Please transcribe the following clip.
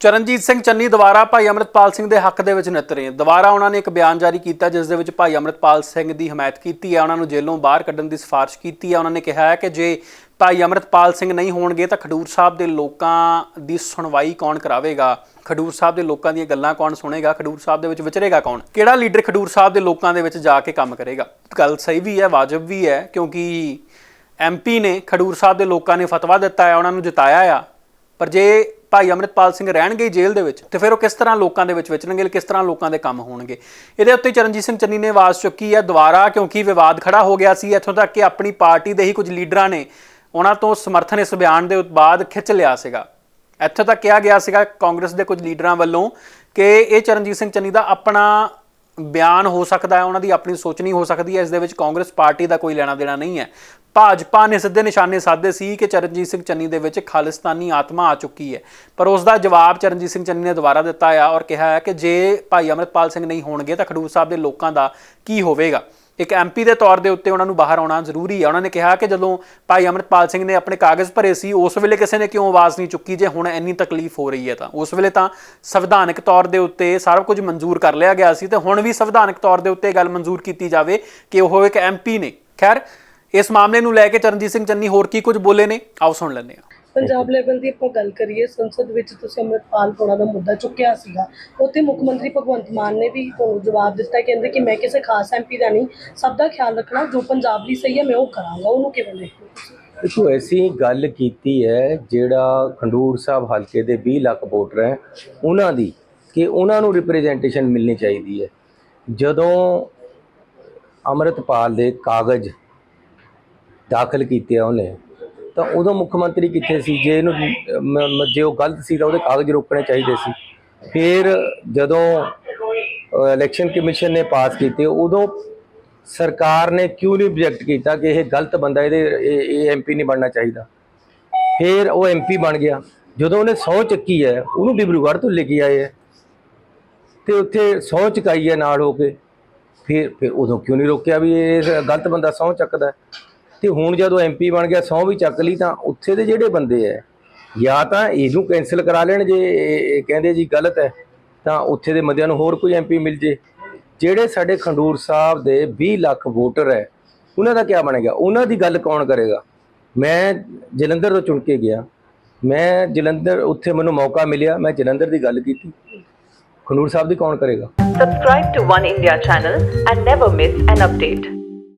ਚਰਨਜੀਤ ਸਿੰਘ ਚੰਨੀ ਦੁਬਾਰਾ ਭਾਈ ਅਮਰਿਤਪਾਲ ਸਿੰਘ ਦੇ ਹੱਕ ਦੇ ਵਿੱਚ ਨਿਤਰੇ ਦੁਬਾਰਾ ਉਹਨਾਂ ਨੇ ਇੱਕ ਬਿਆਨ ਜਾਰੀ ਕੀਤਾ, ਜਿਸ ਦੇ ਵਿੱਚ ਭਾਈ ਅਮਰਿਤਪਾਲ ਸਿੰਘ ਦੀ ਹਮਾਇਤ ਕੀਤੀ ਹੈ। ਉਹਨਾਂ ਨੂੰ ਜੇਲ੍ਹੋਂ ਬਾਹਰ ਕੱਢਣ ਦੀ ਸਿਫਾਰਿਸ਼ ਕੀਤੀ ਹੈ। ਉਹਨਾਂ ਨੇ ਕਿਹਾ ਹੈ ਕਿ ਜੇ ਭਾਈ ਅਮਰਿਤਪਾਲ ਸਿੰਘ ਨਹੀਂ ਹੋਣਗੇ, ਤਾਂ ਖਡੂਰ ਸਾਹਿਬ ਦੇ ਲੋਕਾਂ ਦੀ ਸੁਣਵਾਈ ਕੌਣ ਕਰਾਵੇਗਾ? ਖਡੂਰ ਸਾਹਿਬ ਦੇ ਲੋਕਾਂ ਦੀਆਂ ਗੱਲਾਂ ਕੌਣ ਸੁਣੇਗਾ? ਖਡੂਰ ਸਾਹਿਬ ਦੇ ਵਿੱਚ ਵਿਚਰੇਗਾ ਕੌਣ? ਕਿਹੜਾ ਲੀਡਰ ਖਡੂਰ ਸਾਹਿਬ ਦੇ ਲੋਕਾਂ ਦੇ ਵਿੱਚ ਜਾ ਕੇ ਕੰਮ ਕਰੇਗਾ? ਗੱਲ ਸਹੀ ਵੀ ਹੈ, ਵਾਜਬ ਵੀ ਹੈ, ਕਿਉਂਕਿ ਐਮਪੀ ਨੇ ਖਡੂਰ ਸਾਹਿਬ ਦੇ ਲੋਕਾਂ ਨੇ ਫਤਵਾ ਦਿੱਤਾ ਹੈ, ਉਹਨਾਂ ਨੂੰ ਜਿਤਾਇਆ ਆ। ਪਰ ਜੇ ਭਾਈ ਅਮਰਿਤਪਾਲ ਸਿੰਘ ਰਹਿਣਗੇ ਜੇਲ੍ਹ ਦੇ ਵਿੱਚ, ਤੇ ਫਿਰ ਉਹ ਕਿਸ ਤਰ੍ਹਾਂ ਲੋਕਾਂ ਦੇ ਵਿੱਚ ਵਿਚਰਨਗੇ, ਕਿਸ ਤਰ੍ਹਾਂ ਲੋਕਾਂ ਦੇ ਕੰਮ ਹੋਣਗੇ? ਇਹਦੇ ਉੱਤੇ ਚਰਨਜੀਤ ਸਿੰਘ ਚੰਨੀ ਨੇ ਆਵਾਜ਼ ਚੁੱਕੀ ਹੈ, ਦੁਬਾਰਾ ਕਿਉਂਕਿ ਵਿਵਾਦ ਖੜਾ ਹੋ ਗਿਆ ਸੀ, ਇੱਥੋਂ ਤੱਕ ਕਿ ਆਪਣੀ ਪਾਰਟੀ ਦੇ ਹੀ ਕੁਝ ਲੀਡਰਾਂ ਨੇ ਉਹਨਾਂ ਤੋਂ ਸਮਰਥਨ ਇਸ ਬਿਆਨ ਦੇ ਬਾਅਦ ਖਿੱਚ ਲਿਆ ਸੀਗਾ। ਇੱਥੋਂ ਤੱਕ ਕਿਹਾ ਗਿਆ ਸੀਗਾ ਕਾਂਗਰਸ ਦੇ ਕੁਝ ਲੀਡਰਾਂ ਵੱਲੋਂ ਕਿ ਇਹ ਚਰਨਜੀਤ ਸਿੰਘ ਚੰਨੀ ਦਾ ਆਪਣਾ ਬਿਆਨ ਹੋ ਸਕਦਾ ਹੈ, ਉਹਨਾਂ ਦੀ ਆਪਣੀ ਸੋਚਣੀ ਹੋ ਸਕਦੀ ਹੈ, ਇਸ ਦੇ ਵਿੱਚ ਕਾਂਗਰਸ ਪਾਰਟੀ ਦਾ ਕੋਈ ਲੈਣਾ ਦੇਣਾ ਨਹੀਂ ਹੈ। ਭਾਜਪਾ ਨੇ ਸਿੱਧੇ ਨਿਸ਼ਾਨੇ ਸਾਧੇ ਸੀ ਕਿ ਚਰਨਜੀਤ ਸਿੰਘ ਚੰਨੀ ਦੇ ਵਿੱਚ ਖਾਲਿਸਤਾਨੀ ਆਤਮਾ ਆ ਚੁੱਕੀ ਹੈ। ਪਰ ਉਸ ਦਾ ਜਵਾਬ ਚਰਨਜੀਤ ਸਿੰਘ ਚੰਨੀ ਨੇ ਦੁਬਾਰਾ ਦਿੱਤਾ ਆ ਔਰ ਕਿਹਾ ਹੈ ਕਿ ਜੇ ਭਾਈ ਅਮਰਿਤਪਾਲ ਸਿੰਘ ਨਹੀਂ ਹੋਣਗੇ ਤਾਂ ਖਡੂਰ ਸਾਹਿਬ ਦੇ ਲੋਕਾਂ ਦਾ ਕੀ ਹੋਵੇਗਾ? ਇੱਕ ਐਮਪੀ ਦੇ ਤੌਰ ਦੇ ਉੱਤੇ ਉਹਨਾਂ ਨੂੰ ਬਾਹਰ ਆਉਣਾ ਜ਼ਰੂਰੀ ਹੈ ਉਹਨਾਂ ਨੇ ਕਿਹਾ ਕਿ ਜਦੋਂ ਭਾਈ ਅਮਰਿਤਪਾਲ ਸਿੰਘ ਨੇ ਆਪਣੇ ਕਾਗਜ਼ ਭਰੇ ਸੀ, ਉਸ ਵੇਲੇ ਕਿਸੇ ਨੇ ਕਿਉਂ ਆਵਾਜ਼ ਨਹੀਂ ਚੁੱਕੀ? ਜੇ ਹੁਣ ਇੰਨੀ ਤਕਲੀਫ ਹੋ ਰਹੀ ਹੈ ਤਾਂ। ਉਸ ਵੇਲੇ ਤਾਂ ਸੰਵਿਧਾਨਕ ਤੌਰ ਦੇ ਉੱਤੇ ਸਾਰਾ ਕੁਝ ਮਨਜ਼ੂਰ ਕਰ ਲਿਆ ਗਿਆ ਸੀ ਤੇ ਹੁਣ ਵੀ ਸੰਵਿਧਾਨਕ ਤੌਰ ਦੇ ਉੱਤੇ ਇਹ ਗੱਲ ਮਨਜ਼ੂਰ ਕੀਤੀ ਜਾਵੇ ਕਿ ਉਹ ਇੱਕ ਐਮਪੀ ਨੇ। ਖੈਰ, ਇਸ ਮਾਮਲੇ ਨੂੰ ਲੈ ਕੇ ਚਰਨਜੀਤ ਸਿੰਘ ਚੰਨੀ ਹੋਰ ਕੀ ਕੁਝ ਬੋਲੇ ਨੇ? ਆਓ ਸੁਣ ਲੈਂਦੇ ਹਾਂ। ਪੰਜਾਬ ਲੈਵਲ ਦੀ ਆਪਾਂ ਗੱਲ ਕਰੀਏ ਸੰਸਦ ਵਿੱਚ ਤੁਸੀਂ ਅੰਮ੍ਰਿਤਪਾਲ ਹੋਣਾ ਦਾ ਮੁੱਦਾ ਚੁੱਕਿਆ ਸੀਗਾ। ਉੱਥੇ ਮੁੱਖ ਮੰਤਰੀ ਭਗਵੰਤ ਮਾਨ ਨੇ ਵੀ ਤੁਹਾਨੂੰ ਜਵਾਬ ਦਿੱਤਾ ਕਹਿੰਦੇ ਕਿ ਮੈਂ ਕਿਸੇ ਖਾਸ ਐਮਪੀ ਦਾ ਨਹੀਂ ਸਭ ਦਾ ਖਿਆਲ ਰੱਖਣਾ ਜੋ ਪੰਜਾਬ ਲਈ ਸਹੀ ਹੈ ਮੈਂ ਉਹ ਕਰਾਂਗਾ। ਉਹਨੂੰ ਕਿਵੇਂ ਦੇਖਦੇ ਤੁਸੀਂ? ਦੇਖੋ ਐਸੀ ਗੱਲ ਕੀਤੀ ਹੈ ਜਿਹੜਾ ਖੰਡੂਰ ਸਾਹਿਬ ਹਲਕੇ ਦੇ 20 ਲੱਖ ਵੋਟਰ ਹੈ ਉਹਨਾਂ ਦੀ ਕਿ ਉਹਨਾਂ ਨੂੰ ਰਿਪਰੈਜ਼ੈਂਟੇਸ਼ਨ ਮਿਲਣੀ ਚਾਹੀਦੀ ਹੈ। ਜਦੋਂ ਅੰਮ੍ਰਿਤਪਾਲ ਦੇ ਕਾਗਜ਼ ਦਾਖਲ ਕੀਤੇ ਆ ਉਹਨੇ ਤਾਂ ਉਦੋਂ ਮੁੱਖ ਮੰਤਰੀ ਕਿੱਥੇ ਸੀ? ਜੇ ਇਹਨੂੰ ਮ- ਜੇ ਉਹ ਗਲਤ ਸੀ ਤਾਂ ਉਹਦੇ ਕਾਗਜ਼ ਰੋਕਣੇ ਚਾਹੀਦੇ ਸੀ। ਫਿਰ ਜਦੋਂ ਇਲੈਕਸ਼ਨ ਕਮਿਸ਼ਨ ਨੇ ਪਾਸ ਕੀਤੇ, ਉਦੋਂ ਸਰਕਾਰ ਨੇ ਕਿਉਂ ਨਹੀਂ ਰਿਜੈਕਟ ਕੀਤਾ ਕਿ ਇਹ ਗਲਤ ਬੰਦਾ, ਇਹਦੇ, ਇਹ ਇਹ ਐਮਪੀ ਨਹੀਂ ਬਣਨਾ ਚਾਹੀਦਾ? ਫਿਰ ਉਹ ਐਮਪੀ ਬਣ ਗਿਆ। ਜਦੋਂ ਉਹਨੇ ਸਹੁੰ ਚੱਕੀ ਹੈ, ਉਹਨੂੰ ਡਿਬਰੂਗੜ੍ਹ ਤੋਂ ਲੈ ਕੇ ਆਏ ਹੈ। ਤੇ ਉੱਥੇ ਸਹੁੰ ਚੁਕਾਈ ਹੈ ਨਾਲ ਹੋ ਕੇ। ਫਿਰ ਫਿਰ ਉਦੋਂ ਕਿਉਂ ਨਹੀਂ ਰੋਕਿਆ ਵੀ ਇਹ ਗਲਤ ਬੰਦਾ ਸਹੁੰ ਚੱਕਦਾ ਹੈ? ਤੇ ਹੁਣ ਜਦੋਂ ਐਮਪੀ ਬਣ ਗਿਆ, ਸਹੁੰ ਵੀ ਚੱਕ ਲਈ ਤਾਂ ਉੱਥੇ ਦੇ ਜਿਹੜੇ ਬੰਦੇ ਹੈ ਜਾਂ ਤਾਂ ਇਹਨੂੰ ਕੈਨਸਲ ਕਰਾ ਲੈਣ ਜੇ ਕਹਿੰਦੇ ਜੀ ਗਲਤ ਹੈ ਤਾਂ ਉੱਥੇ ਦੇ ਬੰਦਿਆਂ ਨੂੰ ਹੋਰ ਕੋਈ ਐਮਪੀ ਮਿਲ ਜੇ। ਜਿਹੜੇ ਸਾਡੇ ਖੰਡੂਰ ਸਾਹਿਬ ਦੇ 20 ਲੱਖ ਵੋਟਰ ਹੈ ਉਹਨਾਂ ਦਾ ਕੀ ਬਣੇਗਾ? ਉਹਨਾਂ ਦੀ ਗੱਲ ਕੌਣ ਕਰੇਗਾ? ਮੈਂ ਜਲੰਧਰ ਤੋਂ ਚੁਣ ਕੇ ਗਿਆ। ਮੈਂ ਜਲੰਧਰ, ਉੱਥੇ ਮੈਨੂੰ ਮੌਕਾ ਮਿਲਿਆ, ਮੈਂ ਜਲੰਧਰ ਦੀ ਗੱਲ ਕੀਤੀ। ਖੰਡੂਰ ਸਾਹਿਬ ਦੀ ਕੌਣ ਕਰੇਗਾ? Subscribe to One India channel and never miss an update.